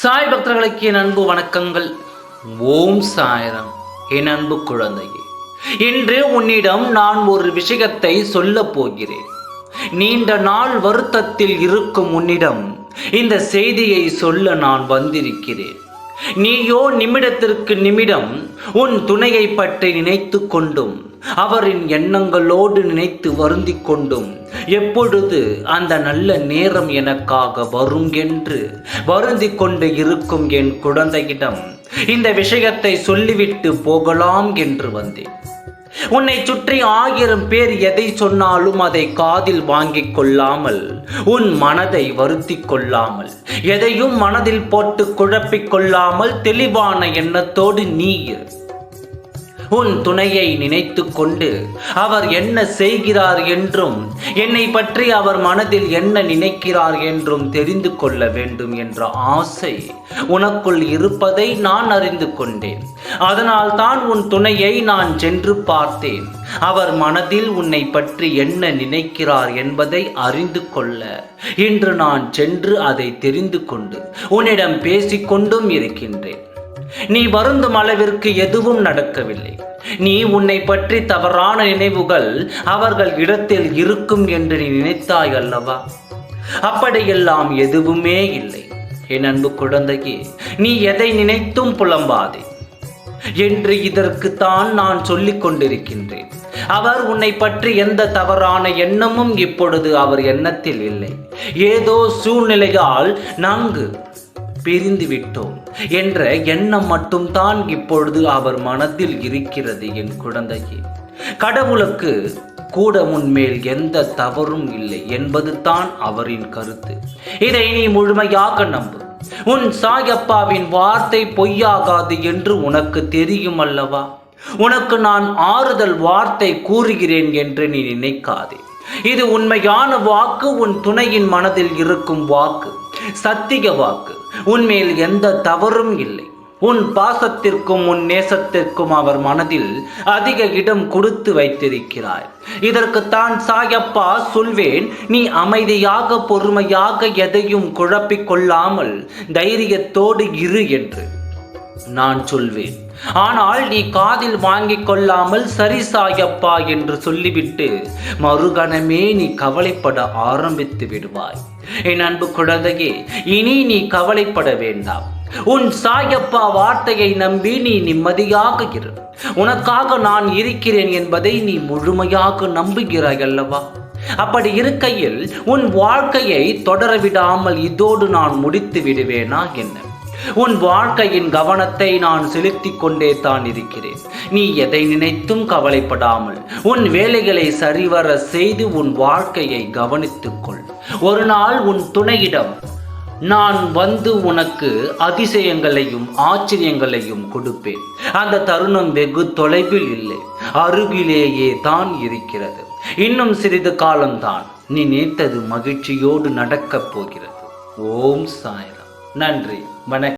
சாய் பக்தர்களுக்கு என் அன்பு வணக்கங்கள். ஓம் சாயரம். என் அன்பு குழந்தையே இன்று உன்னிடம் நான் ஒரு விஷயத்தை சொல்லப் போகிறேன். நீண்ட நாள் வருத்தத்தில் இருக்கும் உன்னிடம் இந்த செய்தியை சொல்ல நான் வந்திருக்கிறேன். நீயோ நிமிடத்திற்கு நிமிடம் உன் துணையை பற்றி நினைத்து கொண்டும் அவரின் எண்ணங்களோடு நினைத்து வருந்திக் கொண்டும் எப்பொழுது அந்த நல்ல நேரம் எனக்காக வரும் என்று வருந்தி கொண்டு இருக்கும் என் குழந்தையிடம் இந்த விஷயத்தை சொல்லிவிட்டு போகலாம் என்று வந்தேன். உன்னை சுற்றி ஆயிரம் பேர் எதை சொன்னாலும் அதை காதில் வாங்கிக் கொள்ளாமல் உன் மனதை வருத்தி கொள்ளாமல் எதையும் மனதில் போட்டு குழப்பிக் கொள்ளாமல் தெளிவான எண்ணத்தோடு நீ உன் துணையை நினைத்து கொண்டு அவர் என்ன செய்கிறார் என்றும் என்னை பற்றி அவர் மனதில் என்ன நினைக்கிறார் என்றும் தெரிந்து கொள்ள வேண்டும் என்ற ஆசை உனக்குள் இருப்பதை நான் அறிந்து கொண்டேன். அதனால் தான் உன் துணையை நான் சென்று பார்த்தேன். அவர் மனதில் உன்னை பற்றி என்ன நினைக்கிறார் என்பதை அறிந்து கொள்ள. இன்று நான் சென்று அதை தெரிந்து கொண்டு உன்னிடம் பேசிக்கொண்டும் இருக்கின்றேன். நீ வருந்தும் அளவிற்கு எதுவும் நடக்கவில்லை. நீ உன்னை பற்றி தவறான நினைவுகள் அவர்கள் இடத்தில் இருக்கும் என்று நீ நினைத்தாய் அல்லவா? அப்படியெல்லாம் எதுவுமே இல்லை. என் அன்பு குழந்தையே நீ எதை நினைத்தும் புலம்பாதே. என்று இதற்கு தான் நான் சொல்லிக் கொண்டிருக்கின்றேன். அவர் உன்னை பற்றி எந்த தவறான எண்ணமும் இப்பொழுது அவர் எண்ணத்தில் இல்லை. ஏதோ சூழ்நிலையால் நன்கு பிரிந்து விட்டோம் என்ற எண்ணம் மட்டும்தான் இப்பொழுது அவர் மனதில் இருக்கிறது என் குழந்தையே. கடவுளுக்கு கூட உன்மேல் எந்த தவறும் இல்லை என்பது தான் அவரின் கருத்து. இதை நீ முழுமையாக நம்பு. உன் சாயப்பாவின் வார்த்தை பொய்யாகாது என்று உனக்கு தெரியும் அல்லவா? உனக்கு நான் ஆறுதல் வார்த்தை கூறுகிறேன் என்று நீ நினைக்காதே. இது உண்மையான வாக்கு உன் துணையின் மனதில் இருக்கும் வாக்கு சத்திய வாக்கு. உன்மேல் எந்த தவறும் இல்லை. உன் பாசத்திற்கும் உன் நேசத்திற்கும் அவர் மனதில் அதிக இடம் கொடுத்து வைத்திருக்கிறாய் இதற்குத்தான் சாயப்பா சொல்வேன் நீ அமைதியாக பொறுமையாக எதையும் குழப்பிக் கொள்ளாமல் தைரியத்தோடு இரு என்று நான் சொல்வேன். ஆனால் நீ காதில் வாங்கிக் கொள்ளாமல் சரி சாயப்பா என்று சொல்லிவிட்டு மறுகணமே நீ கவலைப்பட ஆரம்பித்து விடுவாய். என் அன்பு குழந்தையே இனி நீ கவலைப்பட வேண்டாம். உன் சாயப்பா வார்த்தையை நம்பி நீ நிம்மதியாக இரு. உனக்காக நான் இருக்கிறேன் என்பதை நீ முழுமையாக நம்புகிறாய் அல்லவா? அப்படி இருக்கையில் உன் வாழ்க்கையை தொடர விடாமல் இதோடு நான் முடித்து விடுவேனா என்ன? உன் வாழ்க்கையின் கவனத்தை நான் செலுத்திக் கொண்டே தான் இருக்கிறேன். நீ எதை நினைத்தும் கவலைப்படாமல் உன் வேலைகளை சரிவர செய்து உன் வாழ்க்கையை கவனித்துக்கொள் ஒரு நாள் உன் துணையிடம் நான் வந்து உனக்கு அதிசயங்களையும் ஆச்சரியங்களையும் கொடுப்பேன். அந்த தருணம் வெகு தொலைவில் இல்லை. அருகிலேயே தான் இருக்கிறது. இன்னும் சிறிது காலம்தான். நீ நினைத்தது மகிழ்ச்சியோடு நடக்கப் போகிறது. ஓம் சாய். நன்றி வணக்கம்.